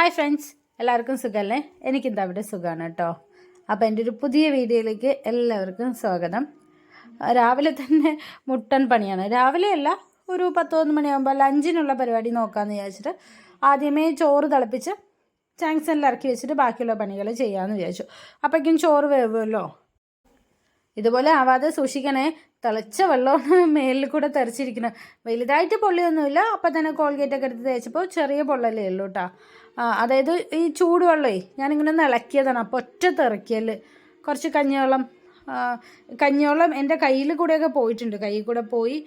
Hi friends എല്ലാവർക്കും സുഖമല്ലേ എനിക്കും അവിടെ സുഖമാണ് കേട്ടോ. അപ്പോൾ എന്റെ ഒരു പുതിയ വീഡിയോയിലേക്ക് എല്ലാവർക്കും സ്വാഗതം. രാവിലെ തന്നെ മുട്ടൻ പണിയാണ്. രാവിലെ അല്ല ഒരു പത്തൊന്ന് മണിയാകുമ്പോൾ ലഞ്ചിനുള്ള പരിപാടി നോക്കാമെന്ന് വിചാരിച്ചിട്ട് ആദ്യമേ ചോറ് തിളപ്പിച്ച് ചാങ്സനിൽ ഇറക്കി വെച്ചിട്ട് ബാക്കിയുള്ള പണികൾ ചെയ്യാമെന്ന് വിചാരിച്ചു. അപ്പോഴേക്കും ചോറ് വേവുമല്ലോ? ഇതുപോലെ ആവാതെ സൂക്ഷിക്കണേ. തിളച്ച വെള്ളമാണ് മേലിൽ കൂടെ തെറിച്ചിരിക്കുന്നത് വലുതായിട്ട് പൊള്ളിയൊന്നുമില്ല. അപ്പം തന്നെ കോൾഗേറ്റ് ഒക്കെ എടുത്ത് തേച്ചപ്പോൾ ചെറിയ പൊള്ളലേ ഉള്ളൂ കേട്ടോ അതായത് ഈ ചൂടുവെള്ളമേ ഞാനിങ്ങനെ ഒന്ന് ഇളക്കിയതാണ്. അപ്പോൾ ഒറ്റ തിറക്കിയൽ കുറച്ച് കഞ്ഞിവെള്ളം കഞ്ഞിവെള്ളം എന്റെ കയ്യിൽ കൂടെയൊക്കെ പോയിട്ടുണ്ട്. കയ്യിൽ കൂടെ പോയി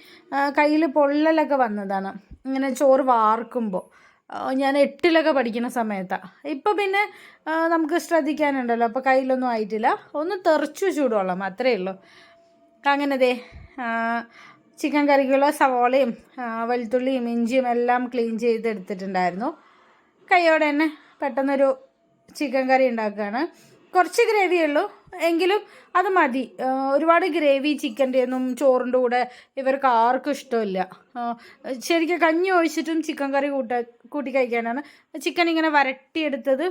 കയ്യിൽ പൊള്ളലൊക്കെ വന്നതാണ്. ഇങ്ങനെ ചോറ് വാർക്കുമ്പോൾ ഞാൻ എട്ടിലൊക്കെ പഠിക്കുന്ന സമയത്താണ് ഇപ്പം പിന്നെ നമുക്ക് ശ്രദ്ധിക്കാനുണ്ടല്ലോ. അപ്പോൾ കയ്യിലൊന്നും ആയിട്ടില്ല. ഒന്ന് തെറിച്ചു ചൂടുവെള്ളം അത്രയേ ഉള്ളൂ. അങ്ങനെ ദേ ചിക്കൻ കറിക്കുള്ള സവോളയും വെളുത്തുള്ളിയും ഇഞ്ചിയും എല്ലാം ക്ലീൻ ചെയ്തെടുത്തിട്ടുണ്ടായിരുന്നു. കൈയോടെ തന്നെ പെട്ടെന്നൊരു ചിക്കൻ കറി ഉണ്ടാക്കുകയാണ്. കുറച്ച് ഗ്രേവി ഉള്ളൂ. എങ്കിലും അത് മതി. ഒരുപാട് ഗ്രേവി ചിക്കന്റെ ഒന്നും ചോറിന്റെ കൂടെ ഇവർക്ക് ആർക്കും ഇഷ്ടമില്ല. ശരിക്കും കഞ്ഞി ഒഴിച്ചിട്ടും ചിക്കൻ കറി കൂട്ട കൂട്ടി കഴിക്കാനാണ്. ചിക്കൻ ഇങ്ങനെ വരട്ടിയെടുത്തത്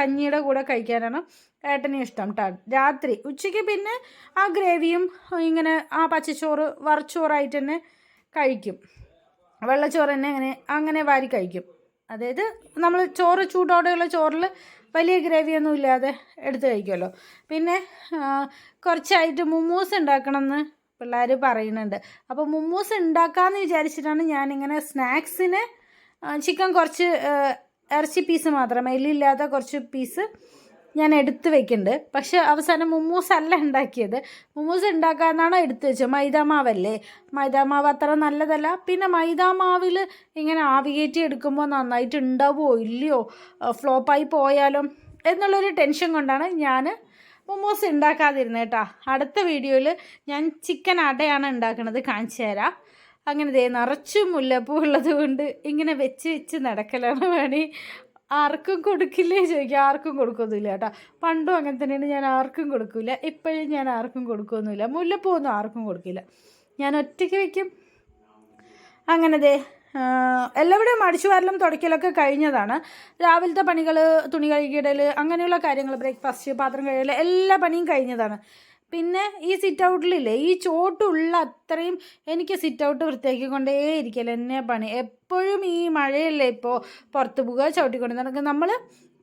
കഞ്ഞിയുടെ കൂടെ കഴിക്കാനാണ് ഏട്ടന് ഇഷ്ടം രാത്രി ഉച്ചയ്ക്ക് പിന്നെ ആ ഗ്രേവിയും ഇങ്ങനെ ആ പച്ചച്ചോറ് വറച്ചോറായിട്ട് തന്നെ കഴിക്കും. വെള്ളച്ചോറ് തന്നെ അങ്ങനെ അങ്ങനെ വാരി കഴിക്കും. അതായത് നമ്മൾ ചോറ് ചൂടോടെയുള്ള ചോറിൽ വലിയ ഗ്രേവിയൊന്നും ഇല്ലാതെ എടുത്തു കഴിക്കുമല്ലോ. പിന്നെ കുറച്ചായിട്ട് മുമ്മൂസ് ഉണ്ടാക്കണം എന്ന് പിള്ളേർ പറയുന്നുണ്ട്. അപ്പോൾ മുമ്മൂസ് ഉണ്ടാക്കാമെന്ന് വിചാരിച്ചിട്ടാണ് ഞാനിങ്ങനെ സ്നാക്സിന് ചിക്കൻ കുറച്ച് ഇറച്ചി പീസ് മാത്രം എല്ലില്ലാത്ത കുറച്ച് പീസ് ഞാൻ എടുത്ത് വെക്കുന്നുണ്ട് പക്ഷെ അവസാനം മുമ്മൂസ് അല്ല ഉണ്ടാക്കിയത്. മുമ്മൂസ് ഉണ്ടാക്കാന്നാണ് എടുത്ത് വെച്ചത്? മൈദാമാവല്ലേ? മൈദാമാവ് അത്ര നല്ലതല്ല. പിന്നെ മൈദാമാവിൽ ഇങ്ങനെ ആവികേറ്റി എടുക്കുമ്പോൾ നന്നായിട്ട് ഉണ്ടാവുമോ ഇല്ലയോ ഫ്ലോപ്പായി പോയാലോ? എന്നുള്ളൊരു ടെൻഷൻ കൊണ്ടാണ് ഞാൻ മുമ്മൂസ് ഉണ്ടാക്കാതിരുന്നത് കേട്ടോ. അടുത്ത വീഡിയോയിൽ ഞാൻ ചിക്കൻ അടയാണ് ഉണ്ടാക്കുന്നത് കാണിച്ചു തരാം. അങ്ങനെ ദേ നിറച്ചു മുല്ലപ്പൂ ഉള്ളത് കൊണ്ട് ഇങ്ങനെ വെച്ച് വെച്ച് നടക്കലാണ് പണി. ആർക്കും കൊടുക്കില്ലേ ചോദിക്കുക ആർക്കും കൊടുക്കൊന്നുമില്ല കേട്ടോ. പണ്ടും അങ്ങനെ തന്നെയാണ്. ഞാൻ ആർക്കും കൊടുക്കില്ല ഇപ്പോഴും ഞാൻ ആർക്കും കൊടുക്കുകയൊന്നുമില്ല മുല്ലപ്പൂ ഒന്നും ആർക്കും കൊടുക്കില്ല. ഞാൻ ഒറ്റയ്ക്ക് വയ്ക്കും അങ്ങനെ ദേ എല്ലാവരുടെയും അടിച്ചു വാരലും തുടയ്ക്കലൊക്കെ കഴിഞ്ഞതാണ്. രാവിലത്തെ പണികൾ തുണി കഴുകിയിടൽ അങ്ങനെയുള്ള കാര്യങ്ങൾ ബ്രേക്ക്ഫാസ്റ്റ് പാത്രം കഴുകൽ എല്ലാ പണിയും കഴിഞ്ഞതാണ്. പിന്നെ ഈ സിറ്റ് ഔട്ടിലില്ലേ ഈ ചോട്ടുള്ള അത്രയും എനിക്ക് സിറ്റ് ഔട്ട് വൃത്തിയാക്കി കൊണ്ടേ ഇരിക്കല എന്നെ പണി. എപ്പോഴും ഈ മഴയല്ലേ ഇപ്പോൾ പുറത്ത് പോകുക ചവിട്ടിക്കൊണ്ട് നടക്കുക. നമ്മൾ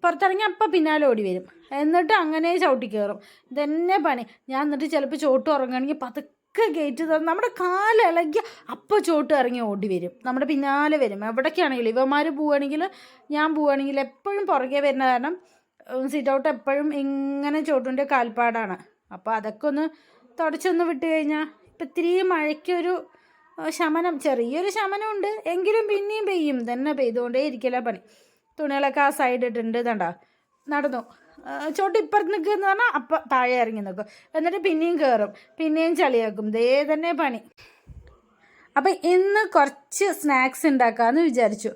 പുറത്തിറങ്ങി അപ്പം പിന്നാലെ ഓടി വരും. എന്നിട്ട് അങ്ങനെ ചവിട്ടി കയറും ഇതന്നെ പണി. ഞാൻ എന്നിട്ട് ചിലപ്പോൾ ചോട്ട് ഉറങ്ങുകയാണെങ്കിൽ പതുക്കെ ഗേറ്റ് തന്നെ നമ്മുടെ കാലിളകി അപ്പോൾ ചോട്ട് ഇറങ്ങി ഓടി വരും. നമ്മുടെ പിന്നാലെ വരും. എവിടേക്കാണെങ്കിലും ഇവന്മാർ പോവുകയാണെങ്കിൽ ഞാൻ പോവുകയാണെങ്കിൽ എപ്പോഴും പുറകെ വരുന്ന കാരണം സിറ്റ് ഔട്ട് എപ്പോഴും ഇങ്ങനെ ചോട്ടിന്റെ കാൽപ്പാടാണ്. അപ്പോൾ അതൊക്കെ ഒന്ന് തുടച്ചൊന്ന് വിട്ട് കഴിഞ്ഞാൽ ഇപ്പം ഇത്തിരി മഴയ്ക്കൊരു ശമനം ചെറിയൊരു ശമനമുണ്ട്. എങ്കിലും പിന്നെയും പെയ്യും. തന്നെ പെയ്തുകൊണ്ടേ ഇരിക്കല പണി. തുണികളൊക്കെ ആ സൈഡ് ഇട്ടിട്ടുണ്ട്. ഇതണ്ട നടന്നു. ചോട്ട് ഇപ്പുറത്ത് നിൽക്കുക പറഞ്ഞാൽ അപ്പം താഴെ ഇറങ്ങി നിൽക്കും എന്നിട്ട് പിന്നെയും കയറും പിന്നെയും ചളിയാക്കും. ദേ തന്നെ പണി. അപ്പം ഇന്ന് കുറച്ച് സ്നാക്സ് ഉണ്ടാക്കാമെന്ന് വിചാരിച്ചു.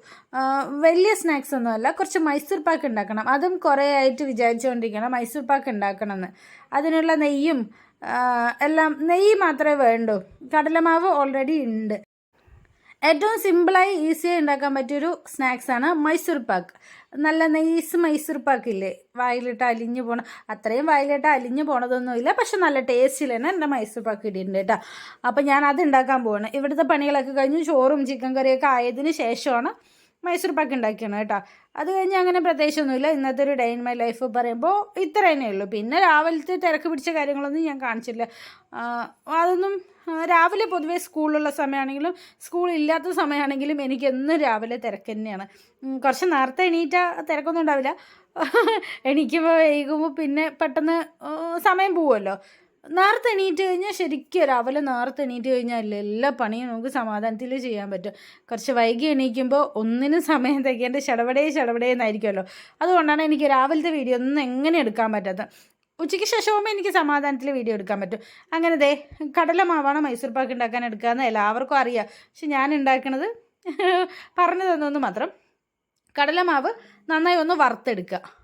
വലിയ സ്നാക്സ് ഒന്നുമല്ല കുറച്ച് മൈസൂർ പാക്ക് ഉണ്ടാക്കണം. അതും കുറേ ആയിട്ട് വിചാരിച്ചുകൊണ്ടിരിക്കണം മൈസൂർ പാക്ക് ഉണ്ടാക്കണം എന്ന് അതിനുള്ള നെയ്യും എല്ലാം നെയ്യ് മാത്രമേ വേണ്ടൂ. കടലമാവ് ഓൾറെഡി ഉണ്ട്. ഏറ്റവും സിമ്പിളായി ഈസിയായി ഉണ്ടാക്കാൻ പറ്റിയൊരു സ്നാക്സാണ് മൈസൂർ പാക്ക്. നല്ല നൈസ് മൈസൂർ പാക്ക് ഇല്ലേ? വായിലിട്ട് അലിഞ്ഞു പോണ അത്രയും വായിലിട്ട് അലിഞ്ഞു പോണതൊന്നുമില്ല പക്ഷെ നല്ല ടേസ്റ്റിൽ തന്നെ എന്റെ മൈസൂർ പാക്ക് ഇടിയിട്ടുണ്ട് കേട്ടോ. അപ്പോൾ ഞാൻ അത് ഉണ്ടാക്കാൻ പോവാണ്. ഇവിടുത്തെ പണികളൊക്കെ കഴിഞ്ഞ് ചോറും ചിക്കൻ കറിയൊക്കെ ആയതിന് ശേഷമാണ് മൈസൂർ പാക്ക് ഉണ്ടാക്കിയാണ് കേട്ടോ. അത് കഴിഞ്ഞ് അങ്ങനെ പ്രത്യേകിച്ചൊന്നുമില്ല. ഇന്നത്തെ ഒരു ഡേ ഇൻ മൈ ലൈഫ് പറയുമ്പോൾ ഇത്ര തന്നെ ഉള്ളൂ. പിന്നെ രാവിലത്തെ തിരക്ക് പിടിച്ച കാര്യങ്ങളൊന്നും ഞാൻ കാണിച്ചില്ല അതൊന്നും രാവിലെ പൊതുവേ സ്കൂളുള്ള സമയമാണെങ്കിലും സ്കൂൾ ഇല്ലാത്ത സമയമാണെങ്കിലും എനിക്കെന്നും രാവിലെ തിരക്ക് തന്നെയാണ്. കുറച്ച് നേരത്തെ എണീറ്റ തിരക്കൊന്നും ഉണ്ടാവില്ല. എണീക്കുമ്പോൾ വൈകുമ്പോൾ പിന്നെ പെട്ടെന്ന് സമയം പോവുമല്ലോ. നേരത്തെ എണീറ്റ് കഴിഞ്ഞാൽ ശരിക്കും രാവിലെ നേരത്തെ എണീറ്റ് കഴിഞ്ഞാൽ എല്ലാ പണിയും നമുക്ക് സമാധാനത്തിൽ ചെയ്യാൻ പറ്റും. കുറച്ച് വൈകി എണീക്കുമ്പോൾ ഒന്നിനും സമയം തികേണ്ട ചടപടേ ചടപടേ എന്നായിരിക്കുമല്ലോ. അതുകൊണ്ടാണ് എനിക്ക് രാവിലത്തെ വീഡിയോ ഒന്നും എങ്ങനെ എടുക്കാൻ പറ്റാത്തത്. ഉച്ചയ്ക്ക് ശേഷവും എനിക്ക് സമാധാനത്തിൽ വീഡിയോ എടുക്കാൻ പറ്റും. അങ്ങനെ ദേ കടലമാവാണ് മൈസൂർ പാക്ക് ഉണ്ടാക്കാൻ എടുക്കാമെന്ന് എല്ലാവർക്കും അറിയാം. പക്ഷെ ഞാൻ ഉണ്ടാക്കുന്നത് പറഞ്ഞു തന്നൊന്ന് മാത്രം. കടലമാവ് നന്നായി ഒന്ന് വറുത്തെടുക്കുക.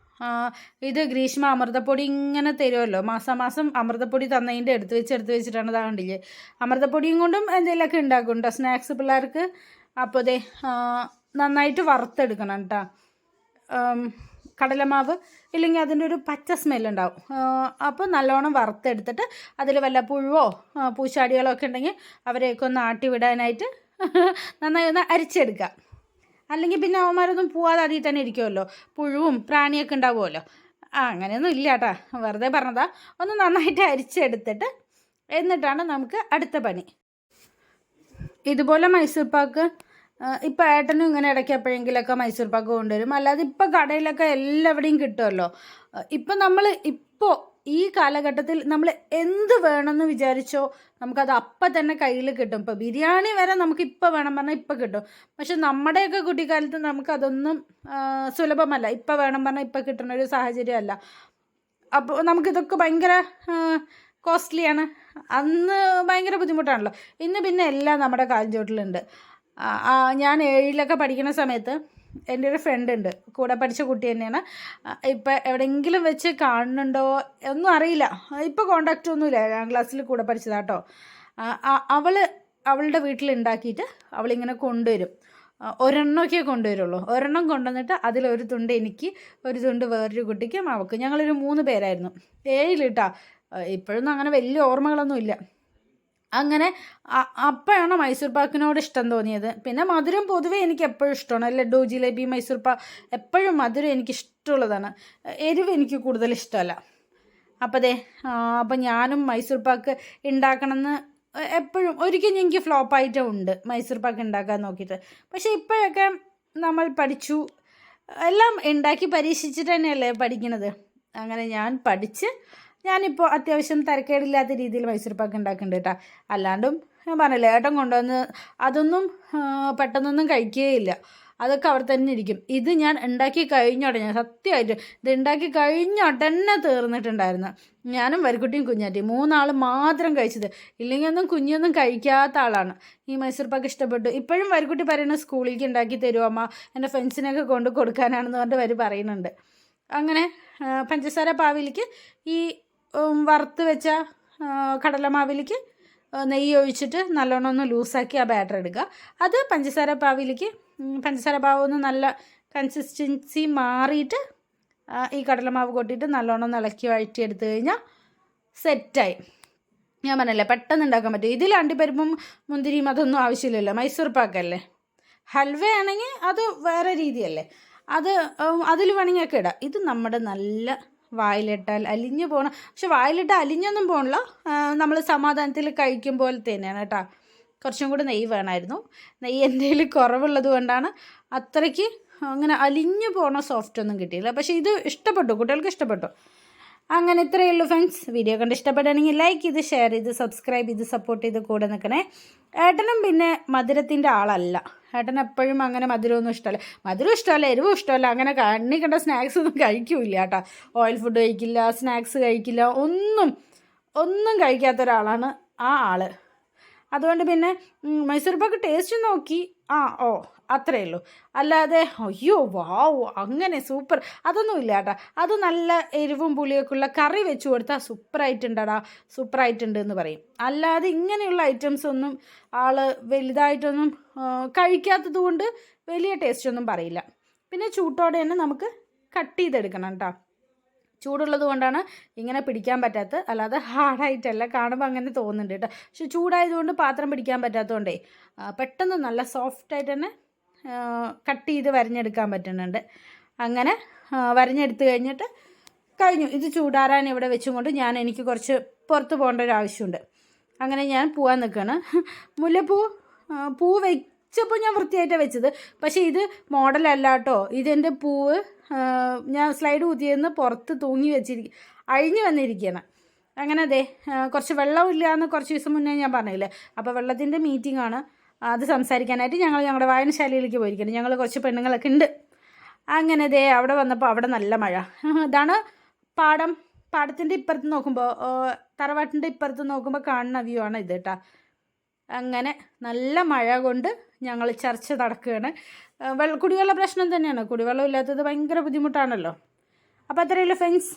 ഇത് ഗ്രീഷ്മ അമൃതപ്പൊടി ഇങ്ങനെ തരുമല്ലോ മാസം അമൃതപ്പൊടി തന്നതിന്റെ എടുത്ത് വെച്ച് എടുത്ത് വെച്ചിട്ടാണ് ഇതാ കണ്ടില്ലേ? അമൃതപ്പൊടിയും കൊണ്ടും എന്തെങ്കിലുമൊക്കെ ഉണ്ടാക്കും കേട്ടോ സ്നാക്സ് പിള്ളേർക്ക്. അപ്പോൾ ദേ നന്നായിട്ട് വറുത്തെടുക്കണം കേട്ടോ. കടലമാവ് ഇല്ലെങ്കിൽ അതിന്റെ ഒരു പച്ച സ്മെല്ലുണ്ടാവും അപ്പോൾ നല്ലോണം വറുത്തെടുത്തിട്ട് അതിൽ വല്ല പുഴുവോ പൂശാടികളോ ഒക്കെ ഉണ്ടെങ്കിൽ അവരെയൊക്കെ ഒന്ന് ആട്ടി വിടാനായിട്ട് നന്നായി ഒന്ന് അരിച്ചെടുക്കുക അല്ലെങ്കിൽ പിന്നെ അവന്മാരൊന്നും പോവാതെ അതിൽ തന്നെ ഇരിക്കുമല്ലോ പുഴുവും പ്രാണിയൊക്കെ ഉണ്ടാവുമല്ലോ. ആ അങ്ങനെയൊന്നും ഇല്ല കേട്ടാ വെറുതെ പറഞ്ഞതാ. ഒന്ന് നന്നായിട്ട് അരിച്ചെടുത്തിട്ട് എന്നിട്ടാണ് നമുക്ക് അടുത്ത പണി. ഇതുപോലെ മൈസൂർ പാക്ക് ഇപ്പം ഏട്ടനും ഇങ്ങനെ ഇടയ്ക്ക് മൈസൂർ പാക്ക് കൊണ്ടുവരും. അല്ലാതെ ഇപ്പം കടയിലൊക്കെ എല്ലാവിടെയും കിട്ടുമല്ലോ ഇപ്പം നമ്മൾ ഇപ്പോൾ ഈ കാലഘട്ടത്തിൽ നമ്മൾ എന്ത് വേണമെന്ന് വിചാരിച്ചോ നമുക്കത് അപ്പം തന്നെ കയ്യിൽ കിട്ടും. ഇപ്പോൾ ബിരിയാണി വരെ നമുക്ക് ഇപ്പം വേണം പറഞ്ഞാൽ ഇപ്പം കിട്ടും. പക്ഷെ നമ്മുടെയൊക്കെ കുട്ടിക്കാലത്ത് നമുക്കതൊന്നും സുലഭമല്ല. ഇപ്പം വേണം പറഞ്ഞാൽ ഇപ്പം കിട്ടുന്ന ഒരു സാഹചര്യമല്ല. അപ്പോൾ നമുക്കിതൊക്കെ ഭയങ്കര കോസ്റ്റ്ലിയാണ്. അന്ന് ഭയങ്കര ബുദ്ധിമുട്ടാണല്ലോ. ഇന്ന് പിന്നെ എല്ലാം നമ്മുടെ കാലിൻ ചോട്ടിലുണ്ട് ആ, ആ, ഞാൻ ഏഴിലൊക്കെ പഠിക്കുന്ന സമയത്ത് എന്റെ ഒരു ഫ്രണ്ട് ഉണ്ട്. കൂടെ പഠിച്ച കുട്ടി തന്നെയാണ്. ഇപ്പം എവിടെയെങ്കിലും വെച്ച് കാണുന്നുണ്ടോ ഒന്നും അറിയില്ല. ഇപ്പോൾ കോണ്ടാക്റ്റ് ഒന്നുമില്ല. ഏഴാം ക്ലാസ്സിൽ കൂടെ പഠിച്ചതാട്ടോ. അവൾ അവളുടെ വീട്ടിൽ ഉണ്ടാക്കിയിട്ട് അവളിങ്ങനെ കൊണ്ടുവരും. ഒരെണ്ണമൊക്കെ കൊണ്ടുവരുള്ളൂ. ഒരെണ്ണം കൊണ്ടുവന്നിട്ട് അതിലൊരു തുണ്ട് എനിക്ക് ഒരു തുണ്ട് വേറൊരു കുട്ടിക്കും അവൾക്ക് ഞങ്ങളൊരു മൂന്ന് പേരായിരുന്നു. ഏഴിലിട്ടാ ഇപ്പോഴൊന്നും അങ്ങനെ വലിയ ഓർമ്മകളൊന്നും ഇല്ല അങ്ങനെ അപ്പോഴാണ് മൈസൂർ പാക്കിനോട് ഇഷ്ടം തോന്നിയത്. പിന്നെ മധുരം പൊതുവേ എനിക്ക് എപ്പോഴും ഇഷ്ടമാണ് ലഡു ജിലേബി മൈസൂർ പാക്ക് എപ്പോഴും മധുരം എനിക്ക് ഇഷ്ടമുള്ളതാണ് എരിവ് എനിക്ക് കൂടുതൽ ഇഷ്ടമല്ല. അപ്പോൾ അതെ അപ്പം ഞാനും മൈസൂർ പാക്ക് ഉണ്ടാക്കണമെന്ന് എപ്പോഴും ഒരിക്കലും എനിക്ക് ഫ്ലോപ്പായിട്ടും ഉണ്ട് മൈസൂർ പാക്ക് ഉണ്ടാക്കാൻ നോക്കിയിട്ട്. പക്ഷേ ഇപ്പോഴൊക്കെ നമ്മൾ പഠിച്ചു എല്ലാം ഉണ്ടാക്കി പരീക്ഷിച്ചിട്ട് തന്നെയല്ലേ പഠിക്കണത്. അങ്ങനെ ഞാൻ പഠിച്ച് ഞാനിപ്പോൾ അത്യാവശ്യം തരക്കേടില്ലാത്ത രീതിയിൽ മൈസൂർ പാക്ക് ഉണ്ടാക്കുന്നുണ്ട് കേട്ടോ. അല്ലാണ്ടും ഞാൻ പറഞ്ഞില്ലേ ഏട്ടൻ കൊണ്ടുവന്ന് അതൊന്നും പെട്ടെന്നൊന്നും കഴിക്കുകയില്ല അതൊക്കെ അവിടെ തന്നെ ഇരിക്കും. ഇത് ഞാൻ ഉണ്ടാക്കി കഴിഞ്ഞോട്ടെ ഞാൻ സത്യമായിട്ട് ഇത് ഉണ്ടാക്കി കഴിഞ്ഞോട്ടന്നെ തീർന്നിട്ടുണ്ടായിരുന്നു. ഞാനും വരിക്കുട്ടിയും കുഞ്ഞാറ്റി മൂന്നാൾ മാത്രം കഴിച്ചത്. ഇല്ലെങ്കിൽ ഒന്നും കുഞ്ഞൊന്നും കഴിക്കാത്ത ആളാണ്. ഈ മൈസൂർ പാക്ക് ഇഷ്ടപ്പെട്ടു. ഇപ്പോഴും വരിക്കുട്ടി പറയുന്നത് സ്കൂളിലേക്ക് ഉണ്ടാക്കി തരുമോ അമ്മ എന്റെ ഫ്രണ്ട്സിനൊക്കെ കൊണ്ട് കൊടുക്കാനാണെന്ന് പറഞ്ഞിട്ട് വരി പറയുന്നുണ്ട്. അങ്ങനെ പഞ്ചസാര പാവിലേക്ക് ഈ വറുത്ത് വെച്ച കടലമാവിലേക്ക് നെയ്യ് ഒഴിച്ചിട്ട് നല്ലോണം ഒന്ന് ലൂസാക്കി ആ ബാറ്റർ എടുക്കുക. അത് പഞ്ചസാര പാവിലേക്ക് പഞ്ചസാര പാവ് ഒന്ന് നല്ല കൺസിസ്റ്റൻസി മാറിയിട്ട് ഈ കടലമാവ് കൊട്ടിയിട്ട് നല്ലോണം ഇളക്കി ഇളക്കി വഴറ്റിയെടുത്ത് കഴിഞ്ഞാൽ സെറ്റായി ഞാൻ പറഞ്ഞല്ലേ പെട്ടെന്ന് ഉണ്ടാക്കാൻ പറ്റും. ഇതിൽ അണ്ടിപ്പരിപ്പും മുന്തിരിയും അതൊന്നും ആവശ്യമില്ലല്ലോ. മൈസൂർ പാക്കല്ലേ? ഹൽവ ആണെങ്കിൽ അത് വേറെ രീതിയല്ലേ? അത് അതിൽ വേണമെങ്കിൽ ഒക്കെ ഇടാം. ഇത് നമ്മുടെ നല്ല വായിലിട്ടാൽ അലിഞ്ഞു പോകണം പക്ഷെ വായിലിട്ട് അലിഞ്ഞൊന്നും പോകണല്ലോ നമ്മൾ സമാധാനത്തിൽ കഴിക്കും പോലെ തന്നെയാണ് കേട്ടോ. കുറച്ചും കൂടി നെയ്യ് വേണമായിരുന്നു. നെയ്യ് എന്തെങ്കിലും കുറവുള്ളത് കൊണ്ടാണ് അത്രയ്ക്ക് അങ്ങനെ അലിഞ്ഞു പോണ സോഫ്റ്റ് ഒന്നും കിട്ടിയില്ല. പക്ഷേ ഇത് ഇഷ്ടപ്പെട്ടു. കുട്ടികൾക്ക് ഇഷ്ടപ്പെട്ടു. അങ്ങനെ ഇത്രയേ ഉള്ളൂ ഫ്രണ്ട്സ് വീഡിയോ കണ്ട് ഇഷ്ടപ്പെടുകയാണെങ്കിൽ ലൈക്ക് ചെയ്ത് ഷെയർ ചെയ്ത് സബ്സ്ക്രൈബ് ചെയ്ത് സപ്പോർട്ട് ചെയ്ത് കൂടെ നിൽക്കണേ. ഏട്ടനും പിന്നെ മധുരത്തിന്റെ ആളല്ല. ഏട്ടൻ എപ്പോഴും അങ്ങനെ മധുരമൊന്നും ഇഷ്ടമല്ല. മധുരം ഇഷ്ടമല്ല എരിവും ഇഷ്ടമല്ല. അങ്ങനെ കണ്ണി കണ്ട സ്നാക്സ് ഒന്നും കഴിക്കില്ല കേട്ടോ. ഓയിൽ ഫുഡ് കഴിക്കില്ല സ്നാക്സ് കഴിക്കില്ല. ഒന്നും ഒന്നും കഴിക്കാത്ത ഒരാളാണ് ആ ആൾ. അതുകൊണ്ട് പിന്നെ മൈസൂർ പാക്ക് ടേസ്റ്റ് നോക്കി. ആ ഓ അത്രയേ ഉള്ളൂ. അല്ലാതെ അയ്യോ വാവ് അങ്ങനെ സൂപ്പർ അതൊന്നും ഇല്ല കേട്ടോ. അത് നല്ല എരിവും പുളിയൊക്കെ ഉള്ള കറി വെച്ച് കൊടുത്താൽ സൂപ്പറായിട്ടുണ്ടടാ സൂപ്പറായിട്ടുണ്ട് എന്ന് പറയും. അല്ലാതെ ഇങ്ങനെയുള്ള ഐറ്റംസ് ഒന്നും ആൾ വലുതായിട്ടൊന്നും കഴിക്കാത്തത് കൊണ്ട് വലിയ ടേസ്റ്റ് ഒന്നും പറയില്ല. പിന്നെ ചൂട്ടോടെ തന്നെ നമുക്ക് കട്ട് ചെയ്തെടുക്കണം കേട്ടോ. ചൂടുള്ളത് കൊണ്ടാണ് ഇങ്ങനെ പിടിക്കാൻ പറ്റാത്തത് അല്ലാതെ ഹാർഡായിട്ടല്ല കാണുമ്പോൾ അങ്ങനെ തോന്നുന്നുണ്ട് കേട്ടോ. പക്ഷെ ചൂടായതുകൊണ്ട് പാത്രം പിടിക്കാൻ പറ്റാത്തതുകൊണ്ടേ പെട്ടെന്ന് നല്ല സോഫ്റ്റായിട്ട് തന്നെ കട്ട് ചെയ്ത് വരഞ്ഞെടുക്കാൻ പറ്റുന്നുണ്ട്. അങ്ങനെ വരഞ്ഞെടുത്ത് കഴിഞ്ഞിട്ട് കഴിഞ്ഞു. ഇത് ചൂടാറാൻ ഇവിടെ വെച്ചുകൊണ്ട് ഞാൻ എനിക്ക് കുറച്ച് പുറത്ത് പോകേണ്ട ഒരു ആവശ്യമുണ്ട്. അങ്ങനെ ഞാൻ പോവാൻ നിൽക്കുകയാണ്. മുല്ലപ്പൂ പൂ വെച്ചപ്പോൾ ഞാൻ വൃത്തിയായിട്ടാണ് വെച്ചത്. പക്ഷേ ഇത് മോഡലല്ല കേട്ടോ. ഇതെന്റെ പൂവ് ഞാൻ സ്ലൈഡ് കുത്തിയെന്ന് പുറത്ത് തൂങ്ങി വെച്ചിരിക്കും അഴിഞ്ഞു വന്നിരിക്കുകയാണ്. അങ്ങനെ അതെ കുറച്ച് വെള്ളമില്ല എന്ന് കുറച്ച് ദിവസം മുന്നേ ഞാൻ പറഞ്ഞില്ലേ? അപ്പോൾ വെള്ളത്തിന്റെ മീറ്റിംഗ് ആണ്. അത് സംസാരിക്കാനായിട്ട് ഞങ്ങൾ ഞങ്ങളുടെ വായനശാലയിലേക്ക് പോയിരിക്കുന്നു. ഞങ്ങൾ കുറച്ച് പെണ്ണുങ്ങളൊക്കെ ഉണ്ട്. അങ്ങനെ ദേ അവിടെ വന്നപ്പോൾ അവിടെ നല്ല മഴ. ഇതാണ് പാടം. പാടത്തിന്റെ ഇപ്പുറത്ത് നോക്കുമ്പോൾ തറവാട്ടിന്റെ ഇപ്പുറത്ത് നോക്കുമ്പോൾ കാണുന്ന വ്യൂ ആണ് ഇത് കേട്ടോ അങ്ങനെ നല്ല മഴ കൊണ്ട് ഞങ്ങൾ ചർച്ച നടക്കുകയാണ്. വെള്ള കുടിവെള്ള പ്രശ്നം തന്നെയാണ്. കുടിവെള്ളം ഇല്ലാത്തത് ഭയങ്കര ബുദ്ധിമുട്ടാണല്ലോ. അപ്പോൾ അത്രയല്ലേ ഫ്രണ്ട്സ്